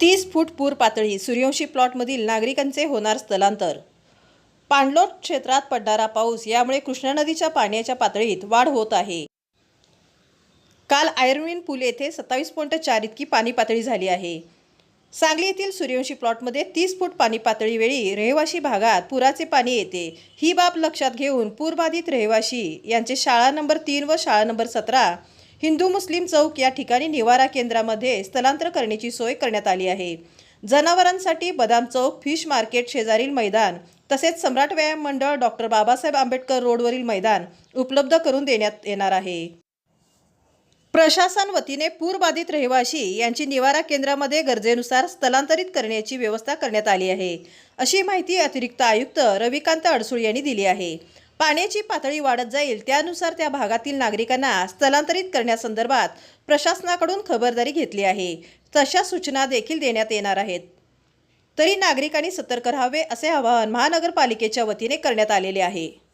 तीस फूट पूर पातळी सूर्यवंशी प्लॉटमधील नागरिकांचे होणार स्थलांतर. पाणलोट क्षेत्रात पडणारा पाऊस यामुळे कृष्णा नदीच्या पाण्याच्या पातळीत वाढ होत आहे. काल आयर्विन पूल येथे सत्तावीस पॉईंट चार इतकी पाणी पातळी झाली आहे. सांगली येथील सूर्यवंशी प्लॉटमध्ये तीस फूट पाणी पातळीवेळी रहिवाशी भागात पुराचे पाणी येते. ही बाब लक्षात घेऊन पूरबाधित रहिवाशी यांचे शाळा नंबर तीन व शाळा नंबर सतरा हिंदू मुस्लिम चौक या ठिकाणी निवारा केंद्रामध्ये स्थलांतर करण्याची सोय करण्यात आली आहे. जनावरांसाठी बदाम चौक फिश मार्केट शेजारील मैदान तसेच सम्राट व्यायाम मंडळ डॉक्टर बाबासाहेब आंबेडकर रोडवरील मैदान उपलब्ध करून देण्यात येणार आहे. प्रशासन वतीने पूरबाधित रहिवाशी यांची निवारा केंद्रामध्ये गरजेनुसार स्थलांतरित करण्याची व्यवस्था करण्यात आली आहे. अशी माहिती अतिरिक्त आयुक्त रविकांत अडसूळ यांनी दिली आहे. पाण्याची पातळी वाढत जाईल त्यानुसार त्या भागातील नागरिकांना स्थलांतरित करण्यासंदर्भात प्रशासनाकडून खबरदारी घेतली आहे. तशा सूचना देखील देण्यात येणार आहेत. तरी नागरिकांनी सतर्क राहावे असे आवाहन महानगरपालिकेच्या वतीने करण्यात आलेले आहे.